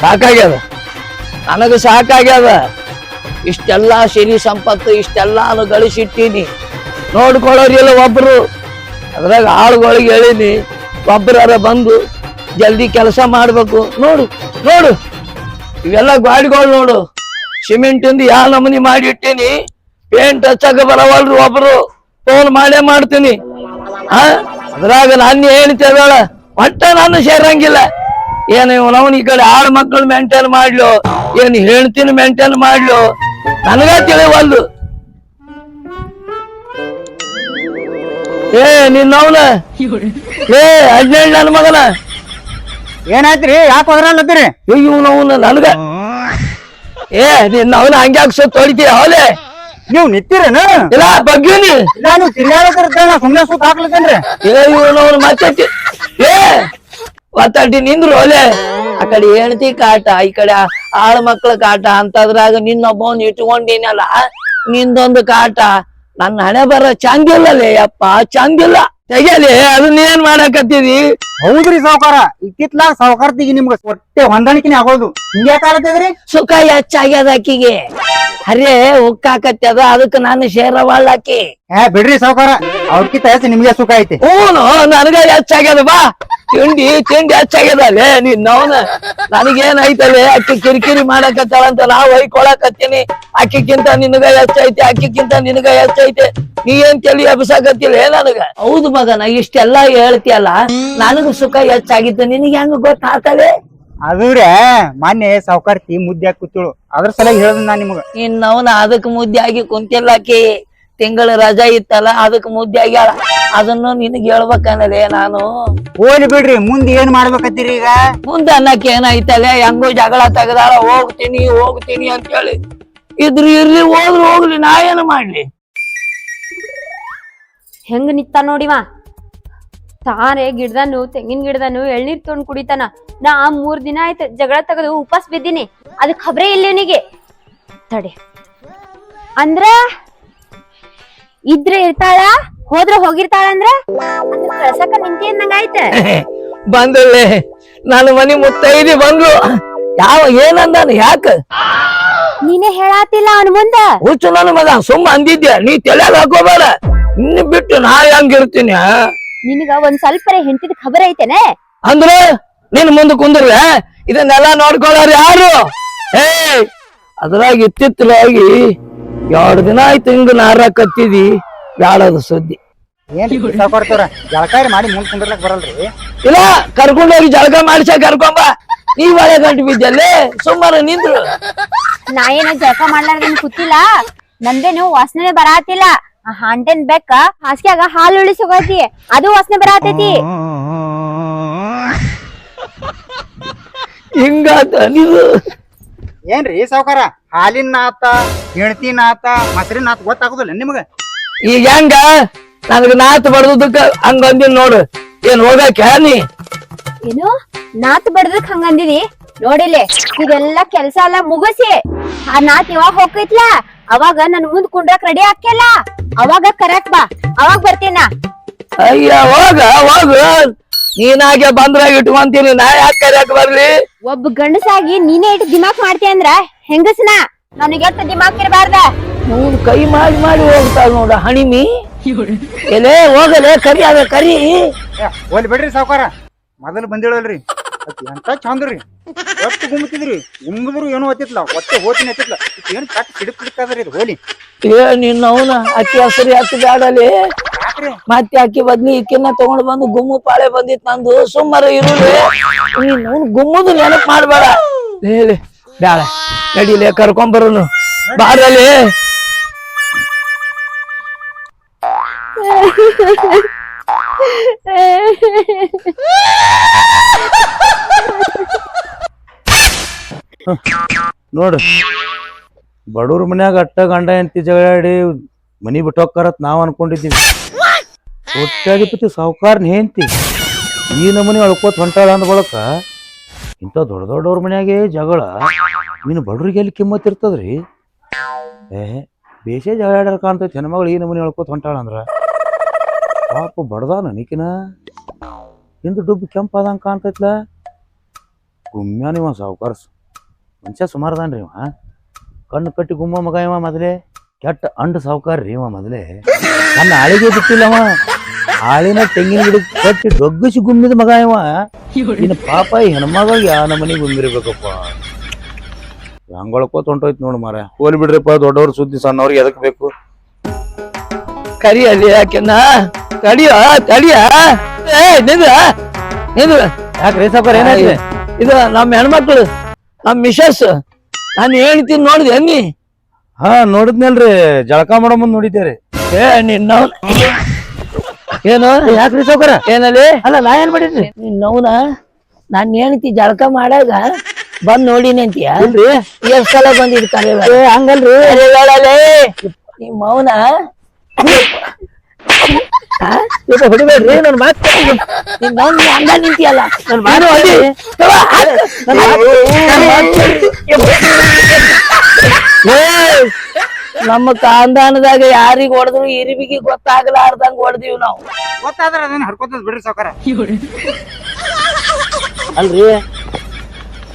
ಸಾಕಾಗ್ಯದ? ನನಗೆ ಸಾಕಾಗ್ಯದ? ಇಷ್ಟೆಲ್ಲ ಸಿರಿ ಸಂಪತ್ತು, ಇಷ್ಟೆಲ್ಲ ಗಳಿಸಿಟ್ಟೀನಿ ನೋಡ್ಕೊಳ್ಳೋರಿಲ್ಲ ಒಬ್ರು. ಅದ್ರಾಗ ಆಳುಗಳಿಗೆ ಹೇಳಿನಿ ಒಬ್ಬರಾರ ಬಂದು ಜಲ್ದಿ ಕೆಲಸ ಮಾಡಬೇಕು. ನೋಡು ನೋಡು. ಇವೆಲ್ಲ ಗಾಡಿಗಳು ನೋಡು. ಸಿಮೆಂಟಿಂದ ಯಾವ ನಮೂನಿ ಮಾಡಿ ಇಟ್ಟೀನಿ ಪೇಂಟ್ ಹಚ್ಚಕ್ಕೆ ಬರವಲ್ರು ಒಬ್ರು. ಫೋನ್ ಮಾಡೇ ಮಾಡ್ತೀನಿ. ಆ? ಅದ್ರಾಗ ನಾನು ಹೇಳ್ತೇವಳ ಒಟ್ಟ ನಾನು ಸೇರಂಗಿಲ್ಲ. ಏನು ಅವನ ಈ ಕಡೆ ಆಳು ಮಕ್ಕಳು ಮೇಂಟೈನ್ ಮಾಡ್ಲು ಏನು ಹೇಳ್ತೀನಿ ಮೇಂಟೈನ್ ಮಾಡ್ಲು ನನಗ ತಿಳಿವಲ್ದು. ಏ ನಿನ್ನವನ? ಏ ಹದಿನೇಳು ನನ್ನ ಮಗನ? ಏನಾಯ್ತ್ರಿ? ಯಾಕೆ ಹೋದ್ರಲ್ಲತ್ತೀರಿ ಇವನವನ ನನಗ? ಏ ನಿನ್ನವನ ಹಂಗ್ಯಾಕ ಹಂಗ್ಯಾಕ್ ಸುತ್ತ ಹೊಡಿತೀಯ? ಅವಲೆ ನೀವು ನಿಂತಿರೇನು? ಇಲ್ಲ ಬಗ್ಗೀನಿ. ನಾನು ನೀವು ತಿರ್ಗಾಡತ್ತಿರ್ತ ಸುಮ್ಮನೆ ಸುತ್ತ ಹಾಕ್ಲತ್ತೇನ್ರಿ ಏ ಇವನವನು ಮತ್ತೆ ಏ ನಿಂದ್ರು ಒಲೆ ಆ ಕಡೆ ಹೆಣ್ತಿ ಕಾಟ ಈ ಕಡೆ ಆಳ ಮಕ್ಳ ಕಾಟ ಅಂತದ್ರಾಗ ನಿನ್ನೊಬ್ಬವನ್ ಇಟ್ಕೊಂಡಿನಲ್ಲ ನಿಂದೊಂದು ಕಾಟ. ನನ್ನ ಹಣೆ ಬರ ಚಂದಿಲ್ಲಲೇ ಅಪ್ಪ ಚಂದಿಲ್ಲ ತೆಗಿಯಲಿ ಅದನ್ನ ಏನ್ ಮಾಡಕತ್ತಿದಿ ಹೌದ್ರಿ ಸಾವುಕಾರ. ಇತ್ತಿತ್ಲಾಗ ಸಾವ್ಕಾರ್ತಿಗೆ ನಿಮ್ಗೆ ಹೊಟ್ಟೆ ಹೊಂದಾಣಿಕೆನೆ ಆಗೋದು. ಹಿಂಗ್ಯಾಕ ಕಾಲತ್ತಿದ್ರಿ ಸುಖ ಹೆಚ್ಚಾಗ್ಯದ ಆಕಿಗೆ. ಅರೇ ಅದ ಅದಕ್ಕೆ ನಾನು ಸೇರವಾಳಾಕಿ ಏ ಬಿಡ್ರಿ ಸಾವುಕಾರ. ಅವ್ರಕಿಂತ ಹೆಚ್ಚು ನಿಮ್ಗೆ ಸುಖ ಐತಿ. ಹ್ಞೂ ನನಗ ಹೆಚ್ಚಾಗ್ಯದ ಬಾ. ತಿಂಡಿ ತಿಂಡಿ ಹೆಚ್ಚಾಗ್ಯದ ಅಲ್ಲೇ ನಿನ್ನವನ ನನಗೇನ್ ಐತಲೆ ಅಕ್ಕಿ ಕಿರಿಕಿರಿ ಮಾಡಕತ್ತಾಳಂತ ನಾವ್ ಹೊಯ್ಕೊಳಕತ್ತೀನಿ. ಅಕ್ಕಿಕ್ಕಿಂತ ನಿನಗ ಹೆಚ್ಚೈತೆ ಅಕ್ಕಿಕ್ಕಿಂತ ನಿನಗ ಹೆಚ್ಚೈತೆ. ನೀ ಏನ್ ತಲಿ ಎಬ್ಸಾಕತ್ತಿಲ್ಲ ನನಗ? ಹೌದು ಮಗನ ಇಷ್ಟೆಲ್ಲಾ ಹೇಳ್ತಿಯಲ್ಲ ನನಗ ಸುಖ ಹೆಚ್ಚಾಗಿತ್ತು. ನಿನಗ ಹೆಂಗ ಗೊತ್ತಾಗ್ತವೆ ಅದುರೇ ಮೊನ್ನೆ ಸಾವುಕಾರ್ತಿ ಮುದ್ದೆ ಹಾಕಿ ಕೂತಿಳು. ಅದ್ರ ಸಲ ಹೇಳ್ದ ನಾ ನಿಮ್ಗ. ಇನ್ನವನ ಅದಕ್ ಮುದ್ದೆ ಆಗಿ ಕುಂತಿಲ್ಲಕಿ ತಿಂಗಳ ರಜಾ ಇತ್ತಲ್ಲ ಅದಕ್ ಮುದ್ದೆ ಆಗ್ಯಾಳ ಅದನ್ನು ನಿನಗೆ ಹೇಳ್ಬೇಕನ್ನಲೇ ನಾನು ಹೋಲಿ ಬಿಡ್ರಿ ಮುಂದೆ ಏನ್ ಮಾಡ್ಬೇಕತ್ತೀರಿ ಈಗ? ಮುಂದೆ ಅನ್ನಕ್ಕೆ ಏನಾಯ್ತಲ್ಲ ಹೆಂಗೋ ಜಗಳ ತೆಗದಾಳ ಹೋಗ್ತೀನಿ ಹೋಗ್ತೀನಿ ಅಂತ ಹೇಳಿ ಇದ್ರ ಇರ್ಲಿ ಹೋದ್ರು ಹೋಗ್ಲಿ ನಾ ಏನು ಮಾಡ್ಲಿ? ಹೆಂಗ್ ನಿತ್ತ ನೋಡಿವ? ತಾನೇ ಗಿಡದನು ತೆಂಗಿನ ಗಿಡದನು ಎಳ್ನೀರ್ ತೊಗೊಂಡ್ ಕುಡಿತಾನ. ನಾ ಮೂರ್ ದಿನ ಆಯ್ತು ಜಗಳ ತೆಗೆದು ಉಪಾಸ್ ಬಿದ್ದೀನಿ. ಅದ್ ಖಬ್ರೇ ಇಲ್ಲ ಇವನಿಗೆ ತಡೆ. ಅಂದ್ರ ಇದ್ರೆ ಇರ್ತಾಳ? ಹೋದ್ರ ಹೋಗಿರ್ತಾಳ ಅಂದ್ರ ಅದನ್ನ ಕಳ್ಸಕ ನಿಂತಿ ಅಂದಂಗ ನಾನು ಮನಿ ಮುತ್ತೈದಿ ಬಂದ್ಲು. ಯಾವ ಏನಂದಾನ ಯಾಕ? ನೀನೇ ಹೇಳಾತಿಲ್ಲ ಅವನ ಮುಂದ. ಹುಚ್ಚು ನನ್ನ ಮಗ ಸುಮ್ಮ ಅಂದಿದ್ದೆ ನೀ ತಲೆಯಾಗ ಹಾಕೋಬೇಡ. ಇನ್ನು ಬಿಟ್ಟು ನಾ ಹಂಗಿರ್ತೀನಿ? ನಿನಗ ಒಂದ್ ಸ್ವಲ್ಪ ಹೆಂಡತಿದ ಖಬರ್ ಐತೆನೆ? ಅಂದ್ರೆ ನಿನ್ ಮುಂದೆ ಕುಂದ್ರೆ ಇದನ್ನೆಲ್ಲ ನೋಡ್ಕೊಳ್ಳೋರು ಯಾರು? ಏ ಅದ್ರಾಗ ಇತ್ತಿತ್ತಲಾಗಿ ಎರಡು ದಿನ ಆಯ್ತು ಹಿಂಗ ನಾರ ಕತ್ತಿದಿ. ಬ್ಯಾಡದು ಸುದ್ದಿ. ಏನ್ ಜಳಕಾರಿ ಮಾಡಿ ಮುಂದ್ ಕುಂದ್ರಲಕ್ ಬರಲ್ರಿ. ಇಲ್ಲ ಕರ್ಕೊಂಡೋಗಿ ಜಳಕ ಮಾಡಿಸ ಕರ್ಕೊಂಬ. ನೀ ಒಳ್ಳೆ ಗಂಟು ಬಿದ್ದಲ್ಲಿ ಸುಮ್ಮನೆ ನಿಂದ್ರು. ನಾ ಏನ ಜಳಕ ಮಾಡ್ಲಾರ್ದ ಕೂತಿಲ್ಲ ನಂದೇನು ವಾಸನೆ ಬರಾತಿಲ್ಲ. ಆ ಹಾಂಟೆನ್ ಬೆಕ್ಕ ಹಾಸ್ಗ್ಯಾಗ ಹಾಲು ಉಳಿಸಿ ಹೋಗತಿ ಅದು ವಾಸನೆ ಬರಾತೈತಿ. ಹಿಂಗಾತ ನೀವು ಏನ್ರಿ ಸಾವ್ಕಾರ? ಹಾಲಿನ ಆತ ಹೆಣ್ತಿನ ಆತ ಮೊಸರಿನ ಆತ ಗೊತ್ತಾಗುದಿಲ್ಲ ನಿಮ್ಗ? ಈಗ ಹೆಂಗ? ನನಗ ನಾತ್ ಬಡದಕ್ಕ ಹಂಗ ಅಂದಿನ್ ನೋಡು. ಏನ್ ಹೋಗಕ್ಕೆ ನೀ? ಏನು? ನಾತ್ ಬಡದಕ್ ಹಂಗಂದಿದಿ ನೋಡಿಲೆ ಇದೆಲ್ಲ ಕೆಲ್ಸ ಎಲ್ಲ ಮುಗಿಸಿ. ಆ ನಾತ್ ಯಾವಾಗ ಹೋಗೈತ್ಲ ಅವಾಗ ನನ್ ಮುಂದ್ ಕುಂಡ್ರಕ್ ರೆಡಿ ಹಾಕಲ್ಲ ಅವಾಗ ಕರೆಕ್ಟ್ ಬಾ. ಅವಾಗ ಬರ್ತೀನ. ಅಯ್ಯ ಹೋಗ ಹೋಗು. ನೀನಾಗೆ ಬಂದ್ರ ಇಟ್ಕೊಂತೀನಿ. ನಾ ಯಾಕೆ ಕರೆಯಕ್ ಬರ್ಲಿ? ಒಬ್ಬ ಗಂಡಸಾಗಿ ನೀನೇ ಇಟ್ಟು ದಿಮಾಕ್ ಮಾಡ್ತೀಯ ಅಂದ್ರ ಹೆಂಗಸ್ನ? ನನಗೆ ದಿಮಾಕ್ ಇರಬಾರ್ದ? ಅವ್ನು ಕೈ ಮಾಡಿ ಮಾಡಿ ಹೋಗ್ತಾಳ ನೋಡ ಹಣಿಮಿ. ಎಲೆ ಹೋಗಲೆ ಕರಿ ಅದ ಕರಿ. ಹೋಲಿ ಬಿಡ್ರಿ ಸಾವ್ಕಾರ. ಮೊದಲು ಬಂದಿಳಲ್ರಿ. ಎಂತ ಚಂದ್ರಿ. ಎಷ್ಟು ಗುಮ್ಮತಿದ್ರಿ. ಗುಮ್ಮಿದ್ರು ಏನೋ ಹತ್ತಿತ್ಲ ಒಟ್ಟೆ ಹೋತಿನ ಹತ್ತಿತ್ಲ ಏನು ಕಟ್ ಸಿಡಕ್ಕಾದ್ರಿ ಇದು ಹೋಲಿ ಏ ನಿನ್ನ ಅವನ ಅಕ್ಕಿ ಹಸರಿ ಹತ್ತು ಬ್ಯಾಡಲಿ. ಮತ್ತೆ ಅಕ್ಕಿ ಬದ್ಲಿ ಇಕ್ಕಿನ ತಗೊಂಡ್ ಬಂದು ಗುಮ್ಮು ಪಾಳೆ ಬಂದಿತ್ ನಂದು. ಸುಮ್ಮರ ಇರುವೆ. ನೀನ್ ಗುಮ್ಮದು ನೆನಪ್ ಮಾಡ್ಬೇಡ. ಹೇಳಿ ಬ್ಯಾಡ. ನಡಿಲೆ ಕರ್ಕೊಂಬರುನು ಬಾರಲಿ. ನೋಡು. ಬಡವ್ರ ಮನ್ಯಾಗ ಅಟ್ಟ ಗಂಡ ಹೆಂಡತಿ ಜಗಳಾಡಿ ಮನಿ ಬಿಟ್ಟೋಕ್ಕಾರತ್ ನಾವ್ ಅನ್ಕೊಂಡಿದ್ದೀವಿ. ಒಟ್ಟಾಧಿಪತಿ ಸಾವುಕಾರನ ಹೆಂಡತಿ. ಈ ನಮನಿ ಅಳ್ಕೋತ ಹೊಂಟಾಳ ಅಂದ ಬಳಕ ಇಂಥ ದೊಡ್ಡ ದೊಡ್ಡವ್ರ ಮನ್ಯಾಗೆ ಜಗಳ. ನೀನು ಬಡವ್ರಿಗೆ ಎಲ್ಲಿ ಕಿಮ್ಮತ್ ಇರ್ತದ್ರಿ? ಏ, ಬೇಸೇ ಜಗಳಾಡ್ಯಾರ ಕಾಣ್ತೈತಿ ಹೆಣ್ಮಗಳು ಈ ನಮನಿ ಅಳ್ಕೋತ ಹೊಂಟಾಳ ಅಂದ್ರ ಪಾಪ ಬಡ್ದಾನ ನಿಕಿನ? ಹಿಂದೆ ಡುಬ್ಬು ಕೆಂಪಾದಂಗೆ ಕಾಣ್ತೈತ್ಲ? ಗುಮ್ಮ್ಯಾನಿವ ಇವ ಸಾವುಕಾರ ಮನುಷ್ಯ ಸುಮಾರದಾನ್ರಿ ಇವ ಕಣ್ಣು ಕಟ್ಟಿ ಗುಮ್ಮ ಮಗ ಇವ ಮೊದಲೇ, ಕೆಟ್ಟ ಅಂಡ ಸಾವುಕಾರ ರೀ ಇವ ಮೊದಲೇ. ನನ್ನ ಆಳಿಗೆ ಬಿಟ್ಟಿಲ್ಲ ಅವ. ಆಳಿನ ತೆಂಗಿನ ಗಿಡ ಕಟ್ಟಿ ಡೊಗ್ಗಿಸಿ ಗುಮ್ಮಿದ ಮಗ ಇವ. ಇನ್ನು ಪಾಪ ಹೆಣ್ಮಗ ಯಾ ನಮ್ಮನೆ ಗುಮ್ಮಿರ್ಬೇಕಪ್ಪ ಹಂಗೊಳಕೋ ತೊಂಟೋಯ್ತು ನೋಡು ಮಾರ ಹೋಲಿ ಬಿಡ್ರಿಪ್ಪ, ದೊಡ್ಡವ್ರ ಸುದ್ದಿ ಸಣ್ಣವ್ರಿಗೆ ಎದಕ್ ಬೇಕು? ಕರಿ ಯಾಕೆನ್ನ ಯಾಕೆನ ತಡಿಯ ತಡಿಯ ಏ ನಿಂದ್ರ? ನಿಂದ್ರ? ಯಾಕ್ರಿ ಸಾವುಕಾರ ಏನಾಯ್ತು ಇದು ನಮ್ಮ ಹೆಣ್ಮಕ್ಳು ನಮ್ಮ ಮಿಸಸ್ ನಾನು ಹೇಳ್ತೀನಿ ನೋಡಿದೆ ಅನ್ನಿ ಹಾ ನೋಡಿದ್ನಲ್ರಿ. ಜಳಕ ಮಾಡೋ ಮುಂದ್ ನೋಡಿದ್ದೇರಿ. ಏ ನಿನ್ನ ಏನು? ಯಾಕ್ರಿ ಸಾವುಕಾರ? ಏನಲ್ಲಿ ಅಲ್ಲ ನಾ ಏನ್ ಮಾಡಿದ್ರಿ? ನಿನ್ನವನ ನಾನ್ ಹೇಳ್ತಿ ಜಳಕ ಮಾಡಾಗ ಬಂದ್ ನೋಡಿನಿ ಅಂತೀಯ? ಎಷ್ಟ್ ಸಲ ಬಂದಿದ್ ಕರೆ ಹಂಗಲ್ರಿ. ನಿಮ್ಮ ಹೊಡಿಬೇಡ್ರಿ ನನ್ನ ಮಾತು ನಿನ್ನ ನಿಂತಿಯಲ್ಲ ನನ್ ಮಾತು ಹೊಡಿ. ತಗೋ, ಹಾಕು. ನನ್ ಮಾತು- ನನ್ ಮಾತು ಕೇಳಿ. ಏ, ನಮ್ಮ ಕಾಂದಾನದಾಗ ಯಾರಿಗ ಹೊಡೆದ್ರು ಇರಿಬಿಗೆ ಗೊತ್ತಾಗಲಾರ್ದಂಗ ಹೊಡೆದಿವ್ ನಾವು ಗೊತ್ತಾದ್ರೆ ಅದನ್ನ ಹಡ್ಕೊತದ್ ಬಿಡ್ರಿ ಸಾವ್ಕಾರ ಅಲ್ರಿ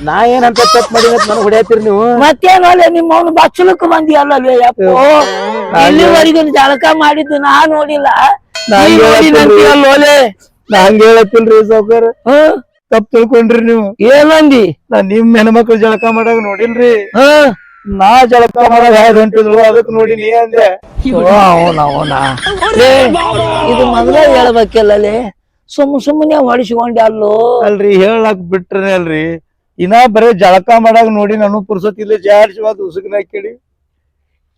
ನಾ ಏನಂತ ತಪ್ಪು ಮಾಡಿ ನನಗೆ ಹೊಡಿಯತ್ತೀರಿ ನೀವು? ಮತ್ತೇನಲ್ಲ ನಿಮ್ಮ ಅವನು ಬಚ್ಚಲಕ್ಕೆ ಬಂದಿ ಅಪ್ಪ ಯಪ್ಪೋ. ಇಲ್ಲಿವರೆಗೂ ಜಳಕ ಮಾಡಿದ್ದು ನಾ ನೋಡಿಲ್ಲ. ನೀ ನಾ ಹಂಗ ಹೇಳತ್ತಿಲ್ರಿ ಸಾವುಕಾರ. ತಪ್ಪು ತಿಳ್ಕೊಂಡ್ರಿ ನೀವು. ಏನಂದಿ ನಾ ನಿಮ್ ಹೆಣ್ಮಕ್ಳು ಜಳಕ ಮಾಡಾಗ ನೋಡಿಲ್ರಿ. ಹ್ಮ್ ನಾ ಜಳಕ ಮಾಡಾಗ ಯಾರು ಹೊಂಟಿದ್ರು ಅದಕ್ಕೆ ನೋಡಿ ನೀ ಅಂದೆ. ಅವನ ಅವನ. ಇದು ಮೊದಲೇ ಹೇಳ್ಬೇಕಲ್ಲೇ ಸುಮ್ ಸುಮ್ಮನೆ ಹೊಡಿಸ್ಕೊಂಡೆ ಅಲ್ಲೋ. ಅಲ್ರಿ ಹೇಳಕ್ ಬಿಟ್ರೆ ಅಲ್ರಿ. ಇನ್ನ ಬರೀ ಜಳಕ ಮಾಡಾಗ ನೋಡಿ ನಾನು ಪುರ್ಸತ್ ಇಲ್ಲ ಉಸುಕಿನ ಕೇಳಿ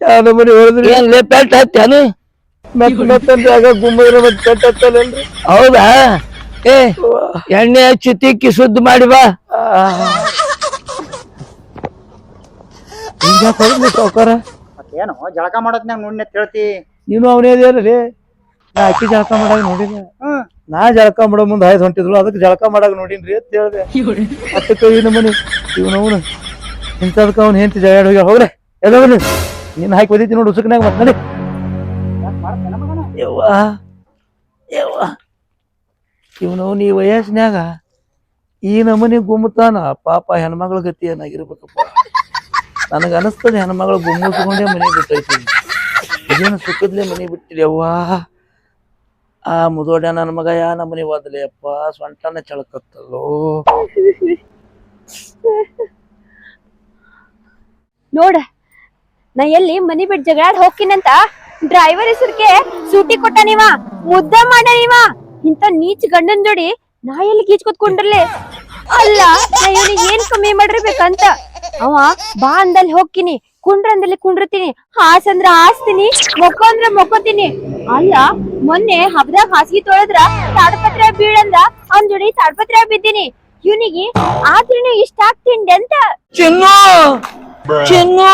ಯಾವ್ದೋ ಮನೆ ಹೇಳಿದ್ರಿ ಏನ್ ಲೇ ಪೆಟ್ ಹತ್ತೇನು ಮತ್ ಮತ್ತಂದ್ರೆ ಆಗ ಗುಮ್ಮದ್ರ ಮತ್ ಕೆಟ್ಟ ಹತ್ತಲೇನ್ರಿ ಹೌದಾ? ಏ ಎಣ್ಣೆ ಹಚ್ಚಿ ತಿಕ್ಕಿ ಸುದ್ದಿ ಮಾಡಿ ಬಾ. ಹಿಂಗ ಏನು ಜಳಕ ಮಾಡೋದ್ನಾಗ ನೋಡಿ ಹೇಳ್ತಿ. ನೀನು ಅವನೇ ಅದೇರಿ ನಾ ಅಕ್ಕಿ ಜಳಕ ಮಾಡಾಗ ಹ್ಮ್. ನಾ ಜಳಕ ಮಾಡೋ ಮುಂದೆ ಹಾಯ್ದು ಹೊಂಟಿದ್ರು ಅದಕ್ಕೆ ಜಳಕ ಮಾಡಾಗ ನೋಡಿನ್ರಿ ಅಂತ ಹೇಳಿದೆ. ಅಷ್ಟಕ್ಕೆ ಕೈ ನಮ್ಮನಿ. ಇವನವನು ಇಂಥದಕ್ಕೆ ಅವ್ನು ಹೆಂಡತಿ ಜಗಾಡ್ ಹೋಗಿ ಹೋಗ್ರೆ. ಎಲ್ಲವನು ನೀನು ಹಾಕಿ ಒದಿತಿ ನೋಡಿ ಉಸುಕ್ನಾಗ ಮತ್ತೆ ನಡಿ? ಯವ್ವ. ಯವ್ವ. ಇವನವ್ನು ಈ ವಯಸ್ಸಿನ್ಯಾಗ ಈ ನಮನಿ ಗುಮ್ಮತಾನ ಪಾಪ ಹೆಣ್ಮಗಳ ಗತಿ ಏನಾಗಿರ್ಬೇಕಪ್ಪ. ನನಗೆ ಅನಿಸ್ತದೆ ಹೆಣ್ಮಗಳು ಗುಮ್ಮಿಸ್ಕೊಂಡೇ ಮನೆ ಬಿಟ್ಟೈತಿ. ಇದೇನು ಸುಖದ್ಲೆ ಮನೆ ಬಿಟ್ಟಿರಿ ಅವ್ವ ಆ ಮುದೋಡ ನನ್ನ ಮಗ, ಯಾ ನಮ್ಮನೆ ಅಪ್ಪ, ಸೊಂಟನ ಚಳಕತ್ತಲ್ಲೋ. ನೋಡ, ನಾ ಎಲ್ಲಿ ಮನಿ ಬಿಟ್ಟು ಜಗಳಾಡ್ ಹೋಗ್ತೀನಂತ? ಡ್ರೈವರ್ ಹೆಸರಿಗೆ ಸೂಟಿ ಕೊಟ್ಟ ನೀವ, ಮುದ್ದ ಮಾಡ ನೀವ. ಇಂತ ನೀಚ್ ಗಂಡನ್ ಜೋಡಿ ನಾ ಎಲ್ಲಿ ಗೀಚ್ ಕೊತ್ಕೊಂಡ್ರಲ್ಲಿ ಅಲ್ಲ, ನಾ ಇವನಿಗೆ ಏನ್ ಕಮ್ಮಿ ಮಾಡಿರ್ಬೇಕಂತ? ಅವ ಬಾ ಅಂದಲ್ಲಿ ಹೋಗ್ತೀನಿ ಕುಂಡ್ರ ಅಂದ್ರೆ ಕುಂಡ್ರತೀನಿ. ಹಾಸ್ ಅಂದ್ರ ಹಾಸ್ತೀನಿ ಮೊಕ್ಕೋ ಅಂದ್ರ ಮೊಕ್ಕೋತೀನಿ. ಅಲ್ಲ ಮೊನ್ನೆ ಹಬ್ದಾಗ ಹಾಸಿಗೆ ತೊಳೆದ್ರ ತಾಡ್ಪತ್ರೆ ಬೀಳಂದ್ರ ಅವ್ನ್ ಜೋಡಿ ತಾಡ್ಪತ್ರ ಬಿದ್ದೀನಿ. ಇವನಿಗೆ ಆದ್ರೂ ಇಷ್ಟ ಆಗ್ತೀನಿ ಅಂತ. ಚಿನ್ನು! ಚಿನ್ನು!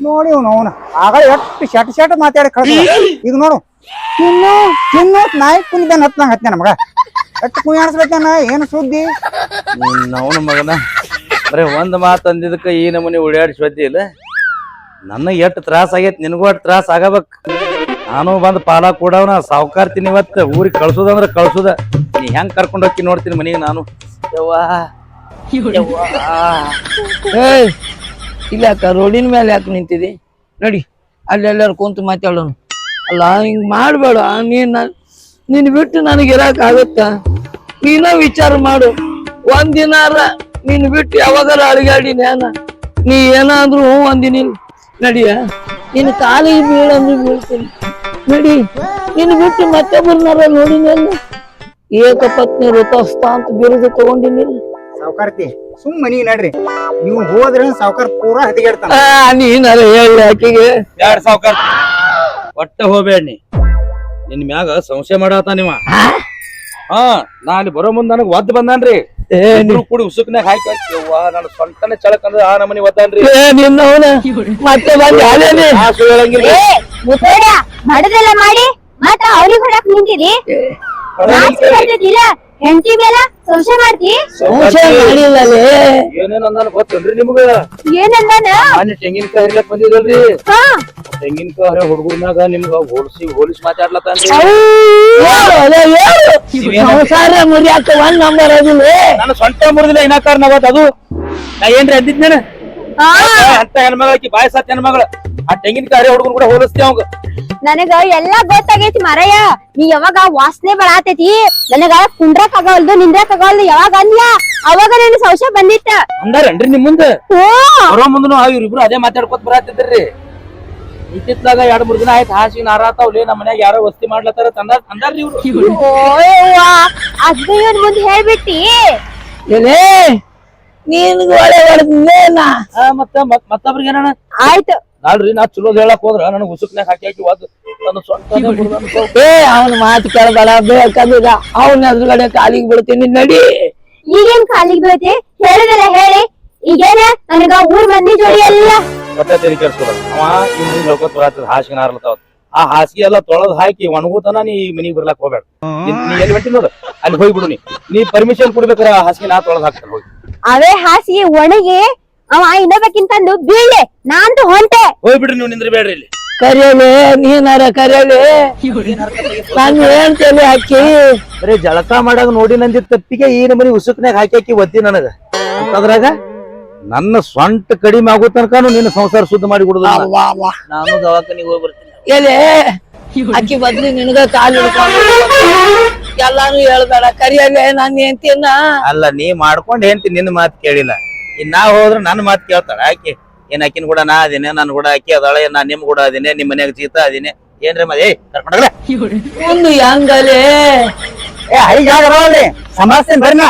ನೋಡಿ ಅವ್ನು ಅವನ. ಆಗ ಎಷ್ಟು ಶಟ್ ಶಟ್ ಮಾತಾಡಿ ಕಳ್ದ ಈಗ ನೋಡು. ಚಿನ್ನು ಚಿನ್ನು ನಾಯಿ ಕುಂದಿದ್ದಾನ ಹತ್ನಂಗ ಹತ್ನ ನಮಗ ಎಷ್ಟು ಕುಯ್ಯಾಣಿಸ್ಬೇಕನ್ನ ಏನು ಸುದ್ದಿ? ಅವನ ಮಗನ. ಬರೀ ಒಂದ್ ಮಾತು ಅಂದಿದ್ದಕ್ಕೆ ಈ ನಮೂನಿ ಓಡಾಡಿಸಿ ಒದ್ದಿ ಇಲ್ಲ. ನನಗೆ ಎಷ್ಟು ತ್ರಾಸ ಆಗೈತಿ, ನಿನಗೂ ಅಷ್ಟು ತ್ರಾಸ ಆಗಬೇಕು. ನಾನು ಬಂದ್ ಪಾಲ ಕೂಡವನ ಸಾವುಕಾರ್ತೀನಿ ಇವತ್ತು, ಊರಿಗೆ ಕಳ್ಸುದಂದ್ರೆ ಕಳ್ಸುದ. ನೀ ಹೆಂಗ್ ಕರ್ಕೊಂಡು ಹೋಗಿ ನೋಡ್ತೀನಿ ಮನೆಗೆ ನಾನು. ಏಯ್, ಇಲ್ಲ ಅಕ್ಕ ರೋಡಿನ ಮೇಲೆ ಯಾಕೆ ನಿಂತಿದಿ? ನಡಿ ಅಲ್ಲೆಲ್ಲರೂ ಕುಂತು ಮಾತಾಡೋಣ. ಅಲ್ಲ, ಹಿಂಗ್ ಮಾಡ್ಬೇಡ ನನ್- ನೀನ್ ಬಿಟ್ಟು ನನಗೆ ಇರಕ್ ಆಗುತ್ತ? ನೀನ ವಿಚಾರ ಮಾಡು. ಒಂದಿನಾರ ನೀನ್ ಬಿಟ್ಟು ಯಾವಾಗಾರ ಅಳಿಗಾಡಿ ನ್ಯಾನ? ನೀ ಏನಾದ್ರೂ ಹ್ಞೂ ಅಂದಿನಿ. ನಡಿಯ? ನಿನ್ ಕಾಲಿಗೆ ಬೀಳಂದ್ರೆ ಬೀಳ್ತೀನಿ. ನಡಿ. ನೀನ್ ಬಿಟ್ಟು ಮತ್ತೊಬ್ಬರನ್ನಾರ ನೋಡಿನಲ್ಲ ಏಕಪತ್ನಿ ಋತಸ್ಥ ಅಂತ ಬಿರುದು ತಗೊಂಡಿನಿಲ್ಲ ಸಾವ್ಕಾರ್ತಿ ಸುಮ್ ಮನಿಗೆ ನಡ್ರಿ. ನೀವು ಹೋದ್ರೆ ಸಾವ್ಕಾರ ಪೂರಾ ಹದಿಗೆಡ್ತಾನ. ಆ, ನೀನಾರ ಹೇಳಿ ಆಕಿಗೆ. ಯಾರು ಸಾವುಕಾರ? ಒಟ್ಟ ಹೋಗ್ಬೇಡ ನೀ ನಿನ್ ಮ್ಯಾಗ ಸಂಶಯ ಮಾಡಾತ ನೀವ. ಹಾ ನಾ ಅಲ್ಲಿ ಬರೋ ಮುಂದ್ ನನಗ್ ಒದ್ ಬಂದಾನ್ರಿ. ಇಬ್ರು ಕೂಡಿ ಉಸುಕ್ನಾಗ ಹಾಕಿ ಯವ್ವಾ ನನ್ನ ಸೊಂಟನೆ ಚಳಕ್ ಅಂದ್ರೆ ಆ ನಮನಿ ಒದ್ದಾನ್ರಿ. ಏ ನಿನ್ನವನ ಮತ್ತೆ ಬಂದು ಹೇಳಂಗಿಲ್ಲ. ಮುತ್ತೋಡ ಮಾಡದೆಲ್ಲ ಮಾಡಿ ಮತ್ತ ಅವ್ರಿಗೆ ಹೊಡಕ್ ನಿಂತಿರಿ ಹೆಂಡತಿ ಮೇಲೆ? ಸಂಶಯ ಮಾಡ್ತಿ ಸಂಶಯ ಮಾಡಿಲ್ಲಲೇ. ಏನೇನ್ ಅಂದಾನ ಗೊತ್ತೇನ್ರಿ ನಿಮ್ಗ? ಏನಂದಾನ ತೆಂಗಿನಕಾಯಿ ಹರಿಲಕ್ ಬಂದಿದಲ್ರಿ ಹಾ. ತೆಂಗಿನಕಾಯಿ ಹರಿ ಹುಡುಗರ್ನಾಗ ನಿಮ್ಗ ಹೋಲಿಸಿ ಹೋಲಿಸಿ ಮಾತಾಡ್ಲತ್ತಾನ್ರಿ. ಸಂಸಾರ ಮುರಿಯಾಕ ಒಂದ್ ನಂಬರ್ ಅದಿಲ್ಲ. ನಾನು ಸ್ವಂತ ಮುರಿದಿಲ್ಲ ಇನ್ನಾಕಾರ ನಾವತ್ ಅದು? ನಾ ಏನ್ರಿ ಅಂದಿದ್ದೇನೆ ಹಾ. ಅಂತ ಹೆಣ್ಮಗಳ ಬಾಯ್ ಸತ್ ಹೆಣ್ಮಗಳ. ಆ ತೆಂಗಿನಕಾಯಿ ಹರಿ ಹುಡುಗನ್ ಕೂಡ ಹೋಲಿಸ್ತಿ ಅವಂಗ. ನನಗ ಎಲ್ಲಾ ಗೊತ್ತಾಗೈತಿ ಮರಯ್ಯ ನೀ ಯಾವಾಗ ವಾಸನೆ ಬರಾತೈತಿ? ನನಗ ಕುಂಡ್ರಕ್ ಆಗವಲ್ದು ನಿಂದ್ರಕ್ ಆಗವಲ್ದು ಯಾವಾಗ ಅಂದ್ಯ ಅವಾಗ ನನ್ ಸಂಶಯ ಬಂದಿತ್ತ. ಅಂದಾರನ್ರಿ ನಿಮ್ ಮುಂದೆ? ಮುಂದನು ಇವ್ರಿಬ್ರು ಅದೇ ಮಾತಾಡ್ಕೊತ ಬರಾತಿದ್ರಿ ಇತ್ತಿತ್ಲಾಗ ಎರಡ್ ಮೂರ್ ದಿನ ಆಯ್ತು ಹಾಸಿ ನಾರಾತಾವ್ಲಿ ನಮ್ಮ ಮನ್ಯಾಗ ಯಾರೋ ವಸ್ತಿ ಮಾಡ್ಲತ್ತಾರ ಅಂದಾರ ಅಂದಾರ್ರಿ ಇವ್ರು. ಅದ್ನ ಮುಂದ್ ಹೇಳ್ಬಿಟ್ಟಿ. ಏನೇ? ನೀನು ಮತ್ತ ಮತ್- ಮತ್ತೊಬ್ರಿಗೆ ಏನಾನ ಆಯ್ತು. ನಾಳ್ರಿ ನಾ ಚಲೋದ್ ಹೇಳಕ್ ಹೋದ್ರ ನನಗ್ ಉಸುಕ್ನ್ಯಾಗ ಹಾಕಿ ಹಾಕಿ ಅದು ನನ್ನ ಸ್ವಂತ ಏ ಅವನ ಮಾತು ಕೇಳಬೇಡ ಬೇಕಂದ್ರ ಅವನ ಎದುರುಗಡೆ ಕಾಲಿಗೆ ಬಿಡ್ತೀನಿ ನಡಿ. ಈಗೇನ್ ಕಾಲಿಗೆ ಬೀಳತಿ? ಹೇಳಿದಲ್ಲ ಹೇಳಿ. ಈಗೇನ? ನನಗ ಊರ್ ಮಂದಿ ಜೋಡಿ ಎಲ್ಲ. ಮತ್ತೆ ತೆರಿ ಕೆಡ್ಸ್ಕೊಳ ಅವ ಇವ್ ಮುಂದ್ ಹೇಳ್ಕೊತ ಬರಾತದ ಹಾಸಿಗೆ ಆ ಹಾಸಿಗೆ ಎಲ್ಲ ತೊಳೆದ್ ಹಾಕಿ ಒಣಗುತನ ನೀ ಮನಿಗ್ ಬರ್ಲಾಕ್ ಹೋಗ್ಬೇಡ. ನೀ- ಎಲ್ಲಿ ನೋಡು? ಅಲ್ಲಿ ಹೋಗ್ಬಿಡು ನೀ. ನೀ ಪರ್ಮಿಷನ್ ಕೊಡ್ಬೇಕಾರ ಆ ಹಾಸಿಗೆ ನಾ ತೊಳೆದ್ ಹಾಕ್ತಾನೆ ಹೋಗಿ. ಅವೇ ಹಾಸಿಗೆ ಒಣಗಿ ಅವ ಇನ್ನೊಬ್ಬಕ್ಕಿಂತಂದು ಬೀಳ್ಳೆ ನಾನು ಹೊಂಟೆ. ಹೋಗ್ಬಿಡ್ರಿ ನೀವು ನಿಂದ್ರಬೇಡ್ರಿ ಇಲ್ಲಿ. ಕರೆಯಲೆ ನೀನಾರ ಕರೆಯಲೆ. ನಾನು ಹೇಳ್ತೇನೆ ಹಾಕಿ? ಬರೀ ಜಳಕ ಮಾಡಾಗ ನೋಡಿ ನಂದಿ ತಪ್ಪಿಗೆ ಈ ನಮನಿ ಉಸುಕ್ನಾಗ ಹಾಕಿ ಹಾಕಿ ಒದ್ದಿ ನನಗ. ಅದ್ರಾಗ ನನ್ನ ಸ್ವಂಟ ಕಡಿಮೆ ಆಗೋ ತನಕನು ನಿನ್ನ ಸಂಸಾರ ಶುದ್ಧ ಮಾಡಿ ಕೊಡುದು ವಾ ವಾ ನಾನು ದವಾಖಾನಿಗೆ ಹೋಗಿ ಬರ್ತೀನಿ. ಎಲೆ ಅಕ್ಕಿ ಬದ್ಲಿ ನಿನಗ ಕಾಲು ಹಿಡ್ಕೊಂಡು ಎಲ್ಲಾನು ಹೇಳ್ಬೇಡ ಕರಿಯಲೆ ನಾನು ಹೆಂತಿನ ಅಲ್ಲ ನೀ ಮಾಡ್ಕೊಂಡ್ ಹೆಂತಿ ನಿನ್ನ ಮಾತು ಕೇಳಿಲ್ಲ. ಇನ್ ನಾ ಹೋದ್ರ ನನ್ನ ಮಾತು ಕೇಳ್ತಾಳೆ ಆಕಿ ಏನ್ ಆಕಿನ ಕೂಡ ನಾ ಅದೇನೆ ನನ್ ಕೂಡ ಆಕಿ ಅದಾಳೆ ನಾ ನಿಮ್ ಕೂಡ ಅದೇನೆ ನಿಮ್ ಮನ್ಯಾಗ ಜೀತ ಅದೇನೆ ಏನ್ರಿ ಮದ್? ಕರ್ಕೊಂಡ್ರೆ ಒಂದು ಏ ಐ ಸಮಸ್ಯೆ ಬರ್ನ